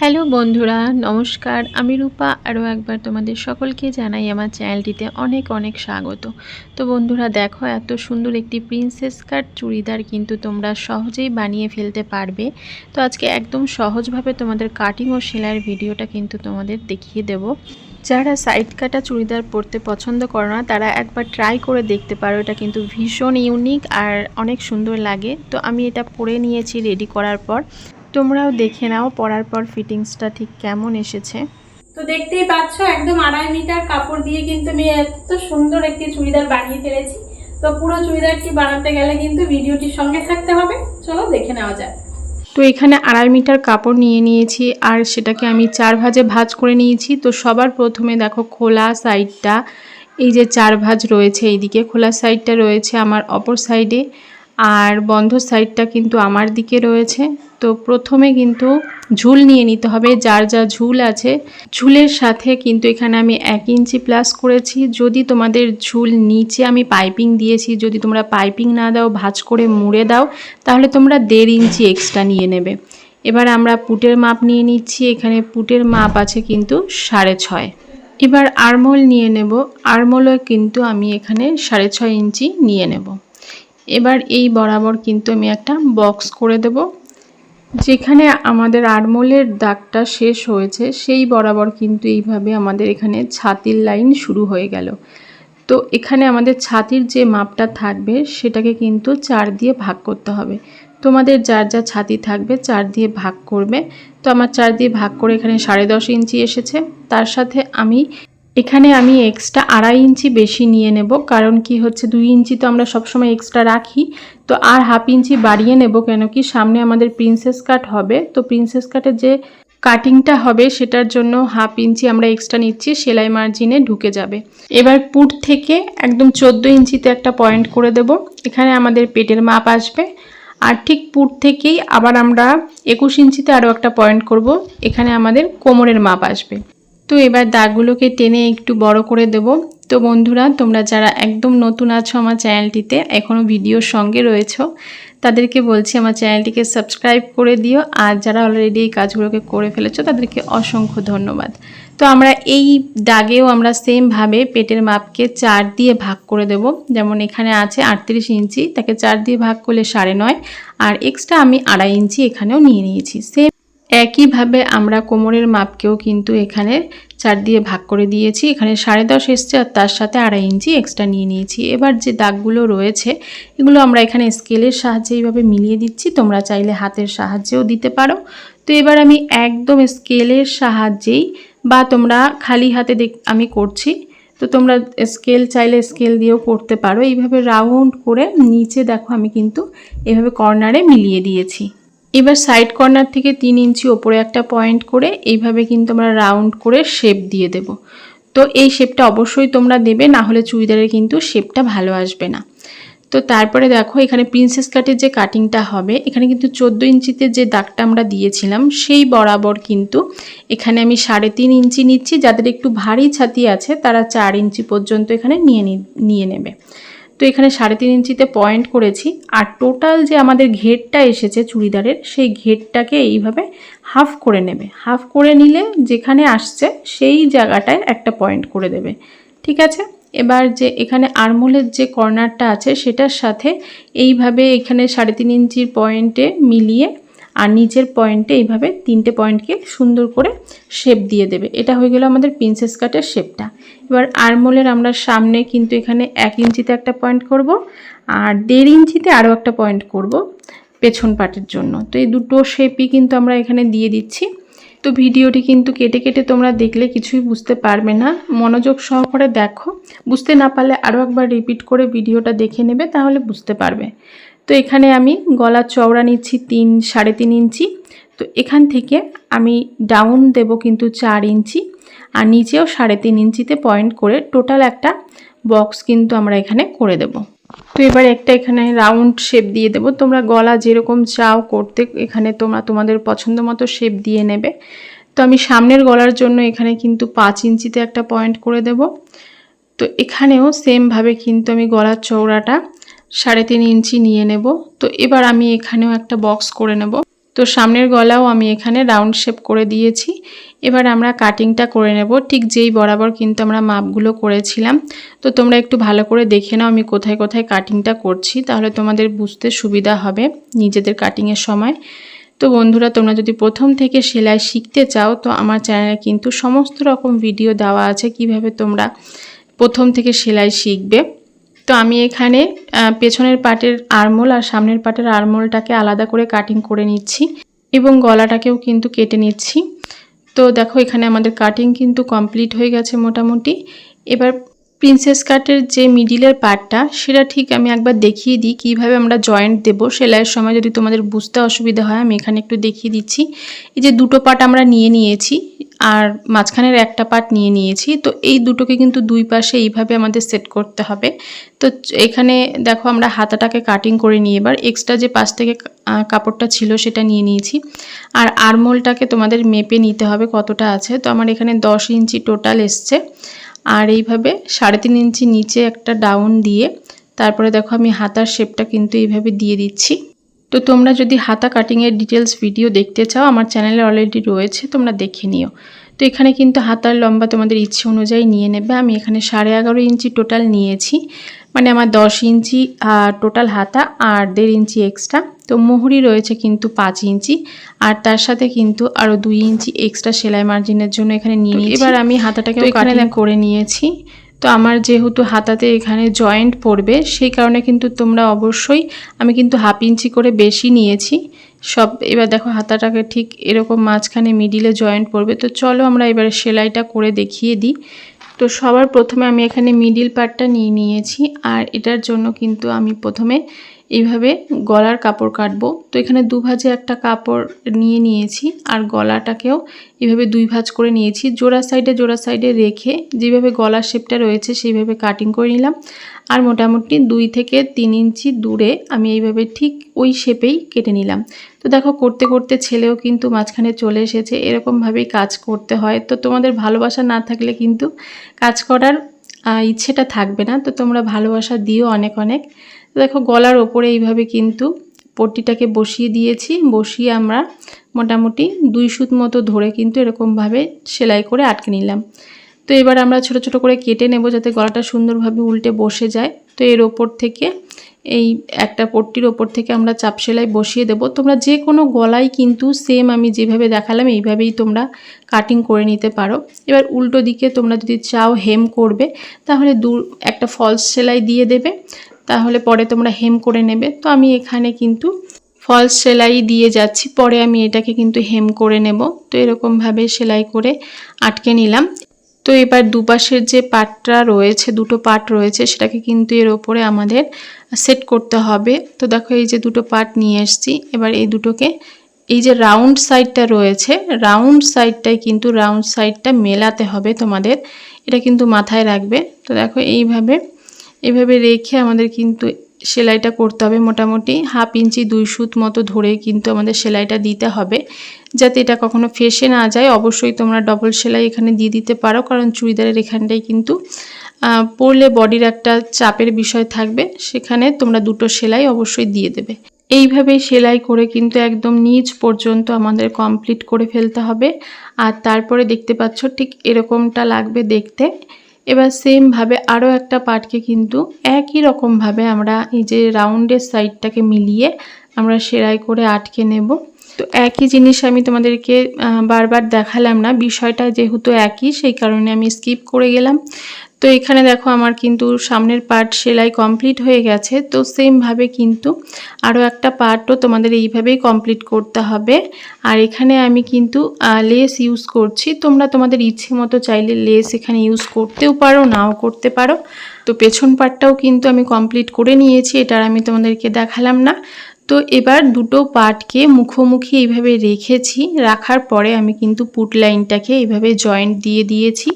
Hello বন্ধুরা, নমস্কার। আমি রূপা, আরও একবার তোমাদের সকলকে জানাই আমার চ্যানেলটিতে অনেক অনেক স্বাগত। তো বন্ধুরা, দেখো, এত সুন্দর একটি প্রিন্সেস কাট চুড়িদার কিন্তু তোমরা সহজেই বানিয়ে ফেলতে পারবে। তো আজকে একদম সহজভাবে তোমাদের কাটিং ও সেলাইয়ের ভিডিওটা কিন্তু তোমাদের দেখিয়ে দেব। যারা সাইড কাটা চুড়িদার পরতে পছন্দ করো না, তারা একবার ট্রাই করে দেখতে পারো। এটা কিন্তু ভীষণ ইউনিক আর অনেক সুন্দর লাগে। তো আমি এটা পরে নিয়েছি রেডি করার পর। তোমরাও দেখে নাও পরার পর ফিটিংসটা ঠিক কেমন এসেছে। তো দেখতেই পাচ্ছ একদম আড়াই মিটার কাপড় দিয়ে কিন্তু আমি এত সুন্দর একটি চুড়িদার বানিয়ে ফেলেছি। তো পুরো চুড়িদারটি বানাতে গেলে কিন্তু ভিডিওটির সঙ্গে থাকতে হবে। চলো দেখে নেওয়া যাক। তো এখানে আড়াই মিটার কাপড় নিয়ে নিয়েছি আর সেটাকে আমি চার ভাজে ভাজ করে নিয়েছি। তো সবার প্রথমে দেখো খোলা সাইডটা এই যে চার ভাজ রয়েছে এইদিকে। খোলা সাইডটা রয়েছে আমার অপর সাইডে আর বন্ধ সাইডটা কিন্তু আমার দিকে রয়েছে। তো প্রথমে কিন্তু ঝুল নিয়ে নিতে হবে, যার যা ঝুল আছে। ঝুলের সাথে কিন্তু এখানে আমি এক ইঞ্চি প্লাস করেছি। যদি তোমাদের ঝুল নিচে আমি পাইপিং দিয়েছি, যদি তোমরা পাইপিং না দাও, ভাঁজ করে মুড়ে দাও, তাহলে তোমরা দেড় ইঞ্চি এক্সট্রা নিয়ে নেবে। এবার আমরা পুটের মাপ নিয়ে নিচ্ছি। এখানে পুটের মাপ আছে কিন্তু সাড়ে ছয়। এবার আরমোল নিয়ে নেব। আরমোলও কিন্তু আমি এখানে সাড়ে ছয় ইঞ্চি নিয়ে নেব। এবার এই বরাবর কিন্তু আমি একটা বক্স করে দেব। যেখানে আমাদের আরমোলের দাগটা শেষ হয়েছে, সেই বরাবর কিন্তু এইভাবে আমাদের এখানে ছাতির লাইন শুরু হয়ে গেল। তো এখানে আমাদের ছাতির যে মাপটা থাকবে, সেটাকে কিন্তু চার দিয়ে ভাগ করতে হবে। তোমাদের যার যা ছাতি থাকবে, চার দিয়ে ভাগ করবে। তো আমার চার দিয়ে ভাগ করে এখানে সাড়ে দশ ইঞ্চি এসেছে। তার সাথে আমি এখানে আমি এক্সট্রা আড়াই ইঞ্চি বেশি নিয়ে নেব, কারণ কি হচ্ছে দুই ইঞ্চি তো আমরা সবসময় এক্সট্রা রাখি। তো আর হাফ ইঞ্চি বাড়িয়ে নেব কেন কি সামনে আমাদের প্রিন্সেস কাট হবে। তো প্রিন্সেস কাটের যে কাটিংটা হবে সেটার জন্য হাফ ইঞ্চি আমরা এক্সট্রা নিচ্ছি, সেলাই মার্জিনে ঢুকে যাবে। এবার পুট থেকে একদম চোদ্দ ইঞ্চিতে একটা পয়েন্ট করে দেব, এখানে আমাদের পেটের মাপ আসবে। আর ঠিক পুট থেকেই আবার আমরা একুশ ইঞ্চিতে আরও একটা পয়েন্ট করব, এখানে আমাদের কোমরের মাপ আসবে। তো এবার দাগগুলোকে টেনে একটু বড় করে দেব। তো বন্ধুরা, তোমরা যারা একদম নতুন আছো আমার চ্যানেলটিতে এখনও ভিডিওর সঙ্গে রয়েছো, তাদেরকে বলছি আমার চ্যানেলটিকে সাবস্ক্রাইব করে দিও। আর যারা অলরেডি এই কাজগুলোকে করে ফেলেছো, তাদেরকে অসংখ্য ধন্যবাদ। তো আমরা এই দাগেও আমরা সেমভাবে পেটের মাপকে চার দিয়ে ভাগ করে দেব। যেমন এখানে আছে আটত্রিশ ইঞ্চি, তাকে চার দিয়ে ভাগ করলে সাড়ে নয়। আর এক্সট্রা আমি আড়াই ইঞ্চি এখানেও নিয়ে নিয়েছি। সেম একইভাবে আমরা কোমরের মাপকেও কিন্তু এখানে চার দিয়ে ভাগ করে দিয়েছি। এখানে সাড়ে দশ এসছে আর তার সাথে আড়াই ইঞ্চি এক্সট্রা নিয়ে নিয়েছি। এবার যে দাগগুলো রয়েছে, এগুলো আমরা এখানে স্কেলের সাহায্যে এইভাবে মিলিয়ে দিচ্ছি। তোমরা চাইলে হাতের সাহায্যেও দিতে পারো। তো এবার আমি একদম স্কেলের সাহায্যেই বা তোমরা খালি হাতে দেখ, আমি করছি। তো তোমরা স্কেল চাইলে স্কেল দিয়েও করতে পারো। এইভাবে রাউন্ড করে নিচে দেখো আমি কিন্তু এভাবে কর্নারে মিলিয়ে দিয়েছি। এবার সাইড কর্নার থেকে তিন ইঞ্চি ওপরে একটা পয়েন্ট করে এইভাবে কিন্তু আমরা রাউন্ড করে শেপ দিয়ে দেব। তো এই শেপটা অবশ্যই তোমরা দেবে, না হলে চুড়িদারের কিন্তু শেপটা ভালো আসবে না। তো তারপরে দেখো, এখানে প্রিন্সেস কাটের যে কাটিংটা হবে, এখানে কিন্তু চোদ্দ ইঞ্চিতে যে দাগটা আমরা দিয়েছিলাম, সেই বরাবর কিন্তু এখানে আমি সাড়ে তিন ইঞ্চি নিচ্ছি। যাদের একটু ভারী ছাতি আছে, তারা চার ইঞ্চি পর্যন্ত এখানে নিয়ে নিয়ে নেবে। তো এখানে সাড়ে তিন ইঞ্চিতে পয়েন্ট করেছি। আর টোটাল যে আমাদের ঘেরটা এসেছে চুড়িদারের, সেই ঘেরটাকে এইভাবে হাফ করে নেবে। হাফ করে নিলে যেখানে আসছে সেই জায়গাটায় একটা পয়েন্ট করে দেবে। ঠিক আছে? এবার যে এখানে আরমোলের যে কর্নারটা আছে, সেটার সাথে এইভাবে এখানে সাড়ে তিন ইঞ্চির পয়েন্টে মিলিয়ে আর নিচের পয়েন্টে এইভাবে তিনটে পয়েন্টকে সুন্দর করে শেপ দিয়ে দেবে। এটা হয়ে গেল আমাদের প্রিন্সেস কাটের শেপটা এবার আরমোলের আমরা সামনে কিন্তু এখানে এক ইঞ্চিতে একটা পয়েন্ট করব আর দেড় ইঞ্চিতে আরও একটা পয়েন্ট করব পেছন পাটের জন্য। তো এই দুটো শেপই কিন্তু আমরা এখানে দিয়ে দিচ্ছি। তো ভিডিওটি কিন্তু কেটে কেটে তোমরা দেখলে কিছুই বুঝতে পারবে না। মনোযোগ সহকারে দেখো। বুঝতে না পারলে আরও একবার রিপিট করে ভিডিওটা দেখে নেবে, তাহলে বুঝতে পারবে। তো এখানে আমি গলার চওড়া নিচ্ছি তিন, সাড়ে তিন ইঞ্চি। তো এখান থেকে আমি ডাউন দেব কিন্তু চার ইঞ্চি আর নিচেও সাড়ে তিন ইঞ্চিতে পয়েন্ট করে টোটাল একটা বক্স কিন্তু আমরা এখানে করে দেব। তো এবার একটা এখানে রাউন্ড শেপ দিয়ে দেব। তোমরা গলা যেরকম চাও করতে এখানে তোমরা তোমাদের পছন্দ মতো শেপ দিয়ে নেবে। তো আমি সামনের গলার জন্য এখানে কিন্তু পাঁচ ইঞ্চিতে একটা পয়েন্ট করে দেব। তো এখানেও সেমভাবে কিন্তু আমি গলার চওড়াটা সাড়ে তিন ইঞ্চি নিয়ে নেব। তো এবার আমি এখানেও একটা বক্স করে নেব। তো সামনের গলাও আমি এখানে রাউন্ড শেপ করে দিয়েছি। এবার আমরা কাটিংটা করে নেব। ঠিক যেই বরাবর কিন্তু আমরা মাপগুলো করেছিলাম। তো তোমরা একটু ভালো করে দেখে নাও আমি কোথায় কোথায় কাটিংটা করছি, তাহলে তোমাদের বুঝতে সুবিধা হবে নিজেদের কাটিংয়ের সময়। তো বন্ধুরা, তোমরা যদি প্রথম থেকে সেলাই শিখতে চাও, তো আমার চ্যানেলে কিন্তু সমস্ত রকম ভিডিও দেওয়া আছে কীভাবে তোমরা প্রথম থেকে সেলাই শিখবে। তো আমি এখানে পেছনের পাটের আরমোল আর সামনের পাটের আরমোলটাকে আলাদা করে কাটিং করে নিচ্ছি এবং গলাটাকেও কিন্তু কেটে নিচ্ছি। তো দেখো এখানে আমাদের কাটিং কিন্তু কমপ্লিট হয়ে গেছে মোটামুটি। এবার প্রিন্সেস কাটের যে মিডিলের পার্টটা সেটা ঠিক আমি একবার দেখিয়ে দিই কীভাবে আমরা জয়েন্ট দেব। সেলাইয়ের সময় যদি তোমাদের বুঝতে অসুবিধা হয়, আমি এখানে একটু দেখিয়ে দিচ্ছি। এই যে দুটো পার্ট আমরা নিয়ে নিয়েছি, আর মাঝখানের একটা পার্ট নিয়ে নিয়েছি, তো এই দুটোকে কিন্তু দুই পাশে এইভাবে আমাদের সেট করতে হবে। তো এখানে দেখো আমরা হাতাটাকে কাটিং করে নিয়ে এবার এক্সট্রা যে পাশ থেকে কাপড়টা ছিল সেটা নিয়ে নিয়েছি। আর আরমোলটাকে তোমাদের মেপে নিতে হবে কতটা আছে। তো আমার এখানে দশ ইঞ্চি টোটাল এসছে। আর এইভাবে সাড়ে তিন ইঞ্চি নিচে একটা ডাউন দিয়ে তারপরে দেখো আমি হাতার শেপটা কিন্তু এইভাবে দিয়ে দিচ্ছি। তো তোমরা যদি হাতা কাটিংয়ের ডিটেলস ভিডিও দেখতে চাও, আমার চ্যানেলে অলরেডি রয়েছে, তোমরা দেখে নিও। তো এখানে কিন্তু হাতার লম্বা তোমাদের ইচ্ছে অনুযায়ী নিয়ে নেবে। আমি এখানে সাড়ে এগারো ইঞ্চি টোটাল নিয়েছি। মানে আমার দশ ইঞ্চি টোটাল হাতা আর দেড় ইঞ্চি এক্সট্রা তো মোহরি রয়েছে কিন্তু পাঁচ ইঞ্চি আর তার সাথে কিন্তু আরও দুই ইঞ্চি এক্সট্রা সেলাই মার্জিনের জন্য এখানে নিয়ে এবার আমি হাতাটাকে কাটিং করে নিয়েছি। তো আমার যেহেতু হাতাতে এখানে জয়েন্ট পড়বে সেই কারণে কিন্তু তোমরা অবশ্যই আমি কিন্তু হাফ ইঞ্চি করে বেশি নিয়েছি। সব এবার দেখো হাতাটাকে ঠিক এরকম মাঝখানে মিডিলে জয়েন্ট পড়বে। তো চলো আমরা এবারে সেলাইটা করে দেখিয়ে দিই। তো সবার প্রথমে আমি এখানে মিডিল পার্টটা নিয়ে নিয়েছি আর এটার জন্য কিন্তু আমি প্রথমে এইভাবে গলার কাপড় কাটবো। তো এখানে দু ভাজে একটা কাপড় নিয়ে নিয়েছি, আর গলাটাকেও এইভাবে দুই ভাঁজ করে নিয়েছি। জোড়া সাইডে জোড়া সাইডে রেখে যেভাবে গলার শেপটা রয়েছে সেইভাবে কাটিং করে নিলাম। আর মোটামুটি দুই থেকে তিন ইঞ্চি দূরে আমি এইভাবে ঠিক ওই শেপেই কেটে নিলাম। তো দেখো, করতে করতে ছেলেও কিন্তু মাঝখানে চলে এসেছে, এরকমভাবেই কাজ করতে হয়। তো তোমাদের ভালোবাসা না থাকলে কিন্তু কাজ করার ইচ্ছেটা থাকবে না। তো তোমরা ভালোবাসা দিও অনেক অনেক। দেখো গলার ওপরে এইভাবে কিন্তু পট্টিটাকে বসিয়ে দিয়েছি। বসিয়ে আমরা মোটামুটি দুই সুত মতো ধরে কিন্তু এরকমভাবে সেলাই করে আটকে নিলাম। তো এবার আমরা ছোট ছোট করে কেটে নেব যাতে গলাটা সুন্দরভাবে উল্টে বসে যায়। তো এর ওপর থেকে এই একটা পট্টির ওপর থেকে আমরা চাপ সেলাই বসিয়ে দেব। তোমরা যে কোনো গলায় কিন্তু সেম আমি যেভাবে দেখালাম, এইভাবেই তোমরা কাটিং করে নিতে পারো। এবার উল্টো দিকে তোমরা যদি চাও হেম করবে, তাহলে দু একটা ফলস সেলাই দিয়ে দেবে। তাহলে পরে তোমরা হেম করে নেবে। তো আমি এখানে কিন্তু ফলস সেলাই দিয়ে যাচ্ছি। পরে আমি এটাকে কিন্তু হেম করে নেব। তো এরকমভাবে সেলাই করে আটকে নিলাম। তো এবার দুপাশের যে পাটটা রয়েছে, দুটো পাট রয়েছে, সেটাকে কিন্তু এর ওপরে আমাদের সেট করতে হবে। তো দেখো এই যে দুটো পাট নিয়ে এসেছি। এবার এই দুটোকে, এই যে রাউন্ড সাইডটা রয়েছে রাউন্ড সাইডটাই কিন্তু রাউন্ড সাইডটা মেলাতে হবে তোমাদের। এটা কিন্তু মাথায় রাখবে। তো দেখো এইভাবে এভাবে রেখে আমাদের কিন্তু সেলাইটা করতে হবে মোটামুটি হাফ ইঞ্চি দুই সুত মতো ধরে কিন্তু আমাদের সেলাইটা দিতে হবে। যাতে এটা কখনো ফেসে না যায়, অবশ্যই তোমরা ডবল সেলাই এখানে দিয়ে দিতে পারো, কারণ চুড়িদারের এখানটায় কিন্তু পরলে বডির একটা চাপের বিষয় থাকবে, সেখানে তোমরা দুটো সেলাই অবশ্যই দিয়ে দেবে। এইভাবে সেলাই করে কিন্তু একদম নিচ পর্যন্ত আমাদের কমপ্লিট করে ফেলতে হবে। আর তারপরে দেখতে পাচ্ছ ঠিক এরকমটা লাগবে দেখতে। এবার সেমভাবে আরও একটা পার্টকে কিন্তু একই রকমভাবে আমরা এই যে রাউন্ডের সাইডটাকে মিলিয়ে আমরা সেলাই করে আটকে নেব। তো একই জিনিস আমি তোমাদেরকে বারবার দেখালাম না। বিষয়টা যেহেতু একই, সেই কারণে আমি স্কিপ করে গেলাম। তো এখানে দেখো আমার কিন্তু সামনের পার্ট সেলাই কমপ্লিট হয়ে গেছে। তো সেমভাবে কিন্তু আরও একটা পার্টও তোমাদের এইভাবেই কমপ্লিট করতে হবে। আর এখানে আমি কিন্তু লেস ইউজ করছি। তোমরা তোমাদের ইচ্ছে মতো চাইলে লেস এখানে ইউজ করতেও পারো, নাও করতে পারো। তো পেছন পার্টটাও কিন্তু আমি কমপ্লিট করে নিয়েছি, এটা আর আমি তোমাদেরকে দেখালাম না। তো এবার দুটো পার্টকে মুখোমুখি এইভাবে রেখেছি। রাখার পরে আমি কিন্তু পুট লাইনটাকে এইভাবে জয়েন্ট দিয়ে দিয়েছি।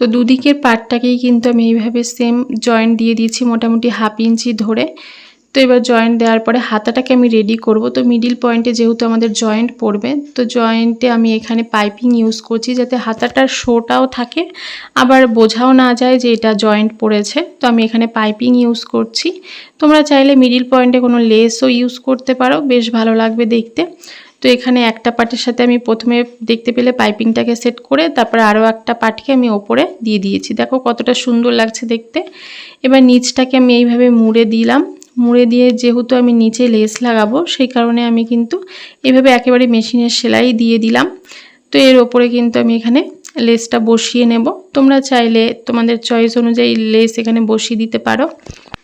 তো দুদিকের পার্টটাকেই কিন্তু আমি এইভাবে সেম জয়েন্ট দিয়ে দিয়েছি মোটামুটি হাফ ইঞ্চি ধরে। তো এবার জয়েন্ট দেওয়ার পরে হাতাটাকে আমি রেডি করব। তো মিডিল পয়েন্টে যেহেতু আমাদের জয়েন্ট পড়বে, তো জয়েন্টে আমি এখানে পাইপিং ইউজ করছি যাতে হাতাটার শোটাও থাকে। আবার বোঝাও না যায় যে এটা জয়েন্ট পড়েছে। তো আমি এখানে পাইপিং ইউজ করছি। তোমরা চাইলে মিডিল পয়েন্টে কোনো লেসও ইউজ করতে পারো। বেশ ভালো লাগবে দেখতে। তো এখানে একটা পাটের সাথে আমি প্রথমে দেখতে পেলে পাইপিংটাকে সেট করে তারপরে আরও একটা পাটকে আমি ওপরে দিয়ে দিয়েছি। দেখো কতটা সুন্দর লাগছে দেখতে। এবার নিচটাকে আমি এইভাবে মুড়ে দিলাম। মুড়ে দিয়ে যেহেতু আমি নিচে লেস লাগাবো, সেই কারণে আমি কিন্তু এভাবে একেবারে মেশিনের সেলাই দিয়ে দিলাম। তো এর ওপরে কিন্তু আমি এখানে লেসটা বসিয়ে নেব। তোমরা চাইলে তোমাদের চয়েস অনুযায়ী লেস এখানে বসিয়ে দিতে পারো।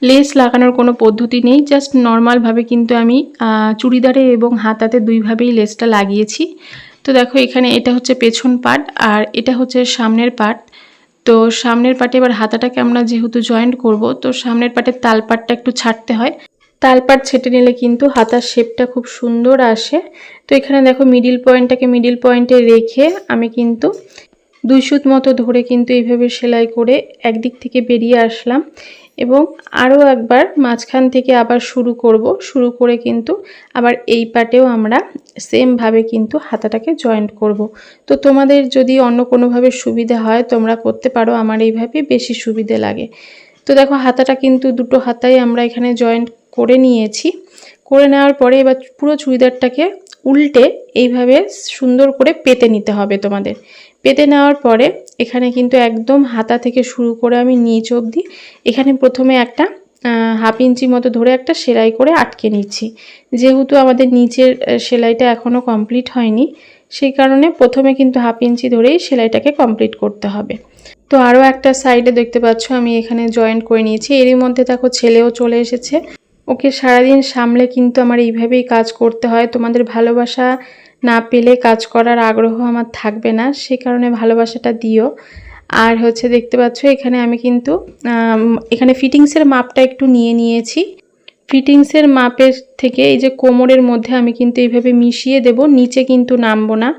লেস লাগানোর কোনো পদ্ধতি নেই জাস্ট নর্মালভাবে কিন্তু আমি চুড়িদারে এবং হাতাতে দুইভাবেই লেসটা লাগিয়েছি। তো দেখো এখানে এটা হচ্ছে পেছন পার্ট আর এটা হচ্ছে সামনের পার্ট। তো সামনের পাটে এবার হাতাটাকে আমরা যেহেতু জয়েন্ট করব, তো সামনের পাটের তাল পাটটা একটু ছাড়তে হয়। তালপাট ছেটে নিলে কিন্তু হাতার শেপটা খুব সুন্দর আসে। তো এখানে দেখো মিডিল পয়েন্টটাকে মিডিল পয়েন্টে রেখে আমি কিন্তু দুই সুত মতো ধরে কিন্তু এইভাবে সেলাই করে একদিক থেকে বেরিয়ে আসলাম এবং আরও একবার মাঝখান থেকে আবার শুরু করব। শুরু করে কিন্তু আবার এই পাটেও আমরা সেমভাবে কিন্তু হাতাটাকে জয়েন্ট করব। তো তোমাদের যদি অন্য কোনোভাবে সুবিধা হয়, তোমরা করতে পারো, আমার এইভাবে বেশি সুবিধে লাগে। তো দেখো, হাতাটা কিন্তু দুটো হাতাই আমরা এখানে জয়েন্ট করে নিয়েছি। করে নেওয়ার পরে এবার পুরো চুড়িদারটাকে উল্টে এইভাবে সুন্দর করে পেতে নিতে হবে তোমাদের। পেতে নেওয়ার পরে এখানে কিন্তু একদম হাতা থেকে শুরু করে আমি নিচ অবধি এখানে প্রথমে একটা হাফ ইঞ্চি মতো ধরে একটা সেলাই করে আটকে নিচ্ছি। যেহেতু আমাদের নিচের সেলাইটা এখনও কমপ্লিট হয়নি, সেই কারণে প্রথমে কিন্তু হাফ ইঞ্চি ধরেই সেলাইটাকে কমপ্লিট করতে হবে। তো আরও একটা সাইডে দেখতে পাচ্ছ, আমি এখানে জয়েন্ট করে নিয়েছি। এরই মধ্যে দেখো ছেলেও চলে এসেছে। ওকে সারাদিন সামলে কিন্তু আমার এইভাবেই কাজ করতে হয়। তোমাদের ভালোবাসা না পেলে কাজ করার আগ্রহ আমার থাকবে না, সে কারণে ভালোবাসাটা দিও। আর হচ্ছে দেখতে পাচ্ছ, এখানে আমি কিন্তু এখানে ফিটিংসের মাপটা একটু নিয়ে নিয়েছি। ফিটিংসের মাপের থেকে এই যে কোমরের মধ্যে আমি কিন্তু এইভাবে মিশিয়ে দেব, নিচে কিন্তু নামবো না।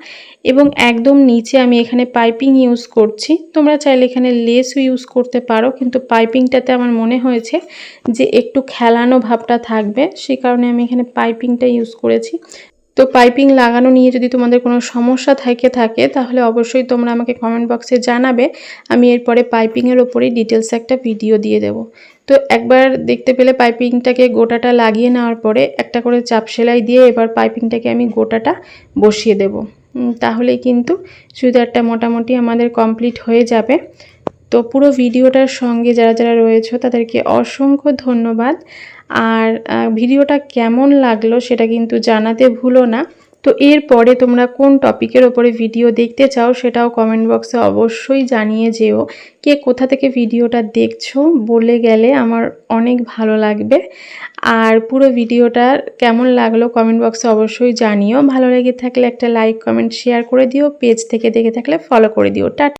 এবং একদম নিচে আমি এখানে পাইপিং ইউজ করছি। তোমরা চাইলে এখানে লেসও ইউজ করতে পারো, কিন্তু পাইপিংটাতে আমার মনে হয়েছে যে একটু খেলানো ভাবটা থাকবে সেই কারণে আমি এখানে পাইপিংটা ইউজ করেছি। তো পাইপিং লাগানো নিয়ে যদি তোমাদের কোনো সমস্যা থেকে থাকে তাহলে অবশ্যই তোমরা আমাকে কমেন্ট বক্সে জানাবে। আমি এরপরে পাইপিংয়ের ওপরেই ডিটেলস একটা ভিডিও দিয়ে দেবো। তো একবার দেখতে পেলে পাইপিংটাকে গোটাটা লাগিয়ে নেওয়ার পরে একটা করে চাপ সেলাই দিয়ে এবার পাইপিংটাকে আমি গোটাটা বসিয়ে দেব। উম, তাহলেই কিন্তু চুড়িদারটা মোটামুটি আমাদের কমপ্লিট হয়ে যাবে। তো পুরো ভিডিওটার সঙ্গে যারা যারা রয়েছে, তাদেরকে অসংখ্য ধন্যবাদ। আর ভিডিওটা কেমন লাগল সেটা কিন্তু জানাতে ভুলো না। তো এরপরে তোমরা কোন টপিকের ওপরে ভিডিও দেখতে চাও সেটাও কমেন্ট বক্সে অবশ্যই জানিয়ে যেও। কে কোথা থেকে ভিডিওটা দেখছ বলে গেলে আমার অনেক ভালো লাগবে। আর পুরো ভিডিওটা কেমন লাগল কমেন্ট বক্সে অবশ্যই জানিও। ভালো লেগে থাকলে একটা লাইক, কমেন্ট, শেয়ার করে দিও। পেজ থেকে দেখে থাকলে ফলো করে দিও। টাটা।